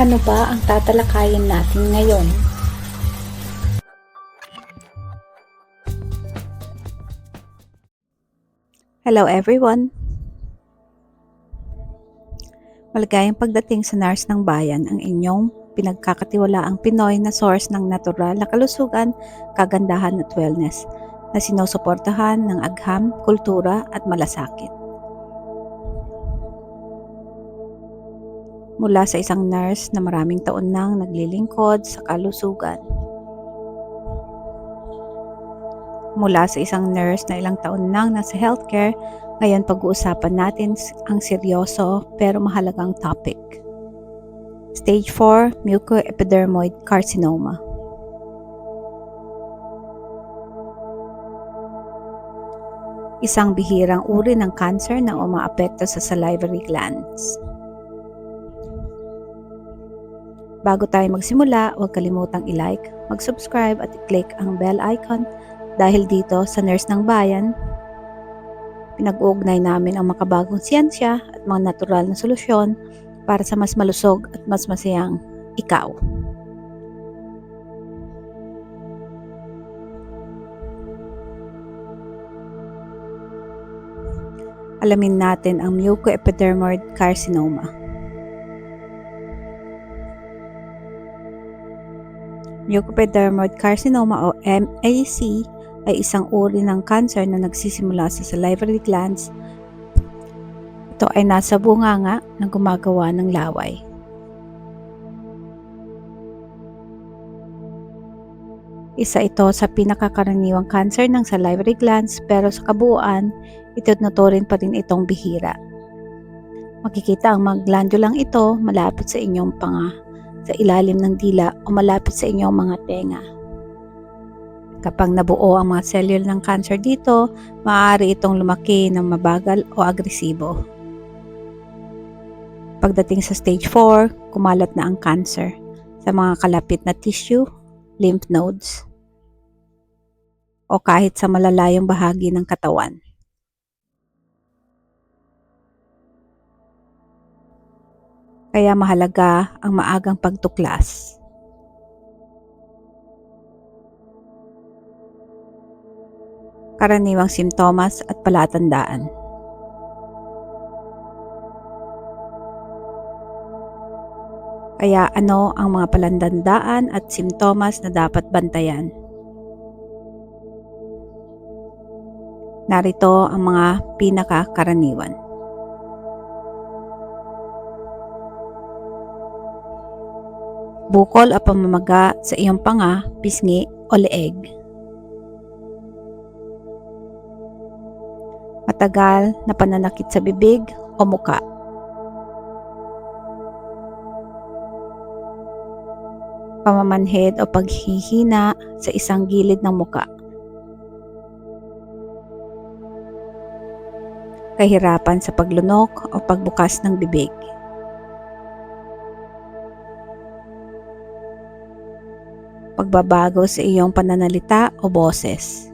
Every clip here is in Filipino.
Ano ba ang tatalakayin natin ngayon? Hello everyone! Maligayang pagdating sa Nurse ng Bayan ang inyong pinagkakatiwalaang Pinoy na source ng natural na kalusugan, kagandahan at wellness na sinusuportahan ng agham, kultura at malasakit. Mula sa isang nurse na maraming taon nang naglilingkod sa kalusugan. Mula sa isang nurse na ilang taon nang nasa healthcare, ngayon pag-uusapan natin ang seryoso pero mahalagang topic. Stage 4, Mucoepidermoid Carcinoma. Isang bihirang uri ng cancer na umaapekto sa salivary glands. Bago tayo magsimula, huwag kalimutang i-like, mag-subscribe at i-click ang bell icon dahil dito sa Nurse ng Bayan, pinag-uugnay namin ang makabagong siyensya at mga natural na solusyon para sa mas malusog at mas masayang ikaw. Alamin natin ang mucoepidermoid carcinoma. Mucoepidermoid carcinoma o MAC ay isang uri ng cancer na nagsisimula sa salivary glands. Ito ay nasa bunganga na gumagawa ng laway. Isa ito sa pinakakaraniwang cancer ng salivary glands pero sa kabuuan, itinuturin pa rin itong bihira. Makikita ang mga glandulang ito malapit sa inyong panga, sa ilalim ng dila o malapit sa inyong mga tenga. Kapag nabuo ang mga cellule ng cancer dito, maaari itong lumaki ng mabagal o agresibo. Pagdating sa stage 4, kumalat na ang cancer sa mga kalapit na tissue, lymph nodes, o kahit sa malalayong bahagi ng katawan. Kaya mahalaga ang maagang pagtuklas. karaniwang simptomas at palatandaan. Kaya ano ang mga palatandaan at simptomas na dapat bantayan? Narito ang mga pinakakaraniwan. Bukol o pamamaga sa iyong panga, pisngi o leeg. matagal na pananakit sa bibig o muka. Pamamanhid o paghihina sa isang gilid ng muka. Kahirapan sa paglunok o pagbukas ng bibig. Pagbabago sa iyong pananalita o boses.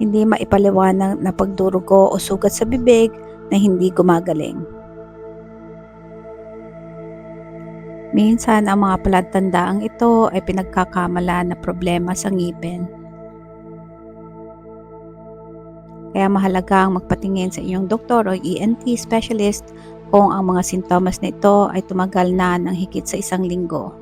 hindi maipaliwanag na pagdurugo o sugat sa bibig na hindi gumagaling. Minsan ang mga palatandaang ito ay pinagkakamala na problema sa ngipin. Kaya mahalaga ang magpatingin sa iyong doktor o ENT specialist kung ang mga sintomas na ito ay tumagal na ng higit sa isang linggo.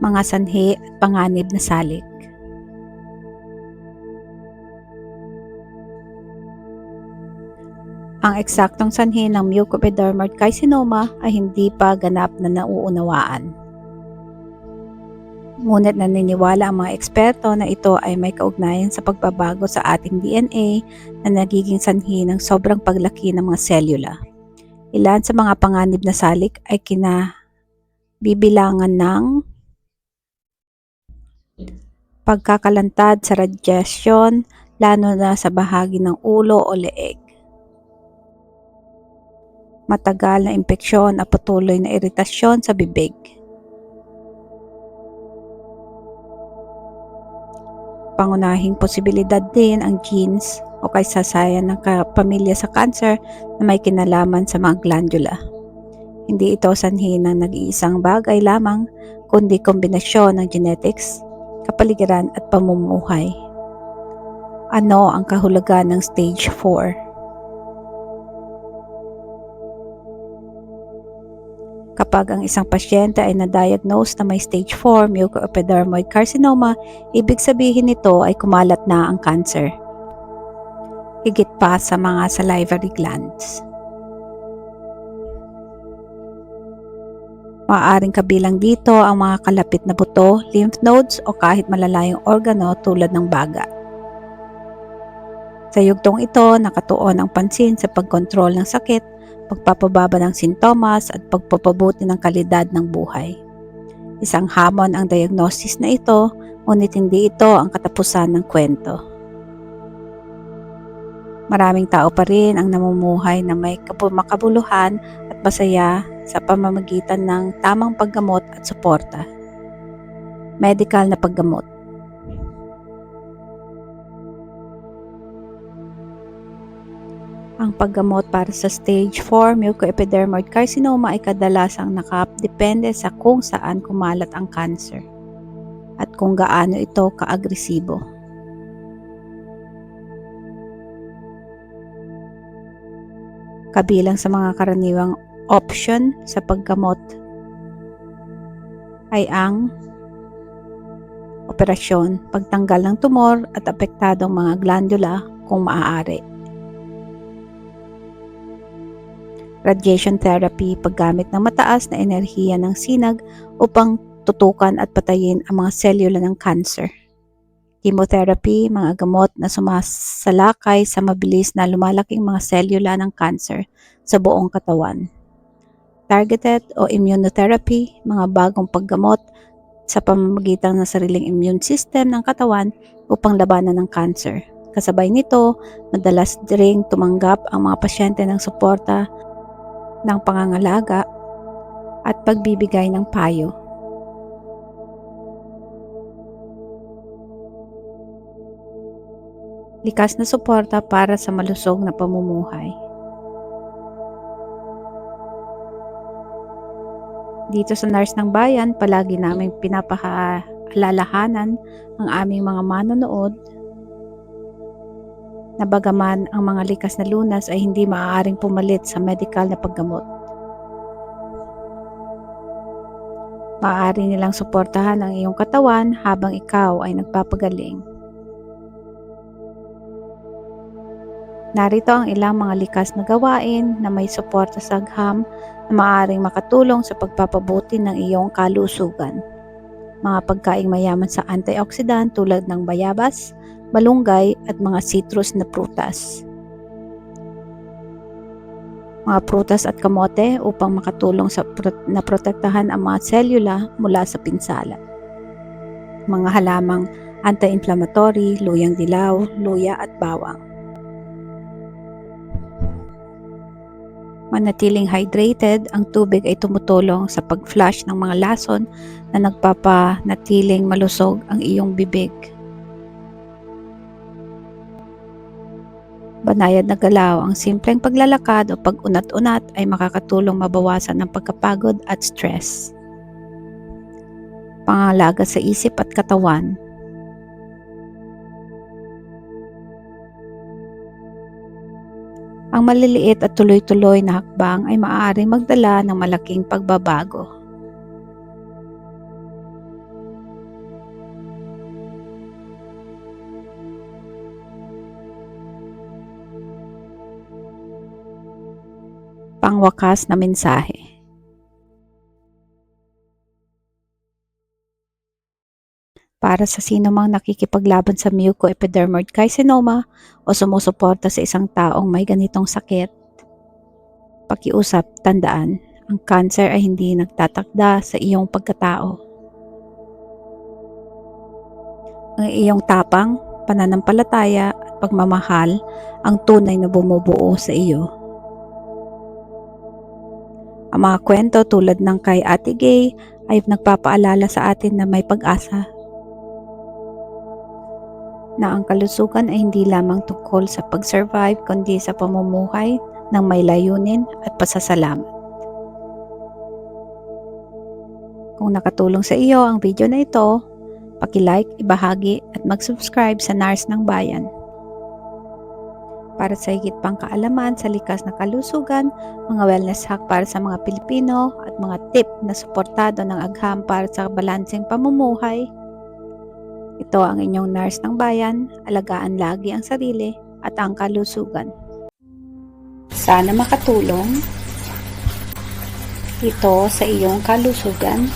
mga sanhi at panganib na salik. Ang eksaktong sanhi ng mucoepidermoid carcinoma ay hindi pa ganap na nauunawaan. Ngunit naniniwala ang mga eksperto na ito ay may kaugnayan sa pagbabago sa ating DNA na nagiging sanhi ng sobrang paglaki ng mga selula. Ilan sa mga panganib na salik ay kinabibilangan ng pagkakalantad sa radiation, lalo na sa bahagi ng ulo o leeg. Matagal na impeksyon at patuloy na iritasyon sa bibig. Pangunahing posibilidad din ang genes o kaysasayan ng kapamilya sa cancer na may kinalaman sa mga glandula. Hindi ito sanhi ng nag-iisang bagay lamang kundi kombinasyon ng genetics, kapaligiran at pamumuhay. Ano ang kahulugan ng stage 4? Kapag ang isang pasyente ay na-diagnose na may stage 4 mucoepidermoid carcinoma, ibig sabihin nito ay kumalat na ang cancer. Higit pa sa mga salivary glands. Maaaring kabilang dito ang mga kalapit na buto, lymph nodes o kahit malalayong organo tulad ng baga. Sa yugtong ito, nakatuon ang pansin sa pagkontrol ng sakit, pagpapababa ng sintomas at pagpapabuti ng kalidad ng buhay. Isang hamon ang diagnosis na ito, ngunit hindi ito ang katapusan ng kwento. Maraming tao pa rin ang namumuhay na may kabu- makabuluhan at masaya sa pamamagitan ng tamang paggamot at suporta. Medical na paggamot. Ang paggamot para sa stage 4 mucoepidermoid carcinoma ay kadalasang nakadepende sa kung saan kumalat ang cancer at kung gaano ito kaagresibo. Kabilang sa mga karaniwang option sa paggamot ay ang operasyon, pagtanggal ng tumor at apektadong mga glandula kung maaari. Radiation therapy, paggamit ng mataas na enerhiya ng sinag upang tutukan at patayin ang mga selula ng cancer. Chemotherapy, mga gamot na sumasalakay sa mabilis na lumalaking mga selula ng cancer sa buong katawan targeted o immunotherapy, mga bagong paggamot sa pamamagitan ng sariling immune system ng katawan upang labanan ng cancer. Kasabay nito, madalas ring tumanggap ang mga pasyente ng suporta ng pangangalaga at pagbibigay ng payo. Likas na suporta para sa malusog na pamumuhay. Dito sa Nurse ng Bayan, palagi namin pinapaalalahanan ang aming mga manonood na bagaman ang mga likas na lunas ay hindi maaaring pumalit sa medical na paggamot. Maaari nilang suportahan ang iyong katawan habang ikaw ay nagpapagaling. Narito ang ilang mga likas na gawain na may suporta sa agham na maaaring makatulong sa pagpapabuti ng iyong kalusugan. Mga pagkaing mayaman sa antioxidant tulad ng bayabas, malunggay at mga citrus na prutas. Mga prutas at kamote upang makatulong sa pro- na protektahan ang mga selula mula sa pinsala. Mga halamang anti-inflammatory, luyang dilaw, luya at bawang. manatiling hydrated, ang tubig ay tumutulong sa pag-flush ng mga lason na nagpapanatiling malusog ang iyong bibig. Banayad na galaw, ang simpleng paglalakad o pag-unat-unat ay makakatulong mabawasan ng pagkapagod at stress. Pangalaga sa isip at katawan, Ang maliliit at tuloy-tuloy na hakbang ay maaaring magdala ng malaking pagbabago. Pangwakas na mensahe. para sa sino mang nakikipaglaban sa mucoepidermoid carcinoma o sumusuporta sa isang taong may ganitong sakit. Pakiusap, tandaan, ang cancer ay hindi nagtatakda sa iyong pagkatao. Ang iyong tapang, pananampalataya at pagmamahal ang tunay na bumubuo sa iyo. Ang mga kwento tulad ng kay Ate Gay ay nagpapaalala sa atin na may pag-asa na ang kalusugan ay hindi lamang tungkol sa pag-survive kundi sa pamumuhay ng may layunin at pasasalamat. Kung nakatulong sa iyo ang video na ito, paki-like, ibahagi at mag-subscribe sa NARS ng Bayan. Para sa higit pang kaalaman sa likas na kalusugan, mga wellness hack para sa mga Pilipino at mga tip na suportado ng agham para sa balanseng pamumuhay, ito ang inyong nurse ng bayan, alagaan lagi ang sarili at ang kalusugan. Sana makatulong ito sa iyong kalusugan